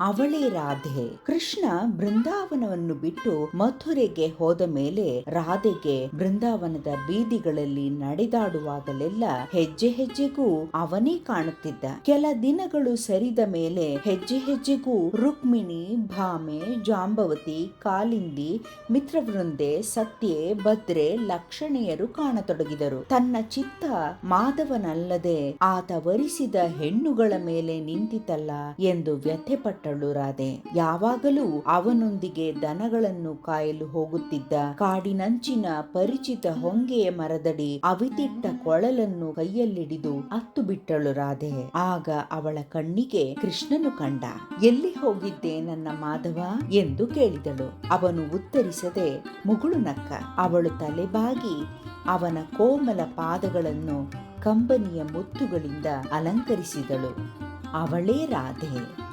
ಅವಳೇ ರಾಧೆ. ಕೃಷ್ಣ ಬೃಂದಾವನವನ್ನು ಬಿಟ್ಟು ಮಥುರೆಗೆ ಹೋದ ಮೇಲೆ ರಾಧೆಗೆ ಬೃಂದಾವನದ ಬೀದಿಗಳಲ್ಲಿ ನಡೆದಾಡುವಾಗಲೆಲ್ಲ ಹೆಜ್ಜೆ ಹೆಜ್ಜೆಗೂ ಅವನೇ ಕಾಣುತ್ತಿದ್ದ. ಕೆಲ ದಿನಗಳು ಸರಿದ ಮೇಲೆ ಹೆಜ್ಜೆ ಹೆಜ್ಜೆಗೂ ರುಕ್ಮಿಣಿ, ಭಾಮೆ, ಜಾಂಬವತಿ, ಕಾಲಿಂದಿ, ಮಿತ್ರವೃಂದೆ, ಸತ್ಯೆ, ಭದ್ರೆ, ಲಕ್ಷಣೆಯರು ಕಾಣತೊಡಗಿದರು. ತನ್ನ ಚಿತ್ತ ಮಾಧವನಲ್ಲದೆ ಆತ ವರಿಸಿದ ಹೆಣ್ಣುಗಳ ಮೇಲೆ ನಿಂತಿತಲ್ಲ ಎಂದು ವ್ಯಥೆಪಟ್ಟಳು ರಾಧೆ ಯಾವಾಗಲೂ ಅವನೊಂದಿಗೆ ದನಗಳನ್ನು ಕಾಯಲು ಹೋಗುತ್ತಿದ್ದ ಕಾಡಿನಂಚಿನ ಪರಿಚಿತ ಹೊಂಗೆಯ ಮರದಡಿ ಅವಿತಿಟ್ಟ ಕೊಳಲನ್ನು ಕೈಯಲ್ಲಿಡಿದು ಹತ್ತು ಬಿಟ್ಟಳು ರಾಧೆ. ಆಗ ಅವಳ ಕಣ್ಣಿಗೆ ಕೃಷ್ಣನು ಕಂಡ, ಎಲ್ಲಿ ಹೋಗಿದ್ದೆ ನನ್ನ ಮಾಧವ? ಎಂದು ಕೇಳಿದಳು. ಅವನು ಉತ್ತರಿಸದೆ, ಮುಗುಳು ನಕ್ಕ. ಅವಳು ತಲೆಬಾಗಿ ಅವನ ಕೋಮಲ ಪಾದಗಳನ್ನು ಕಂಬನಿಯ ಮುತ್ತುಗಳಿಂದ ಅಲಂಕರಿಸಿದಳು. ಅವಳೇ ರಾಧೆ.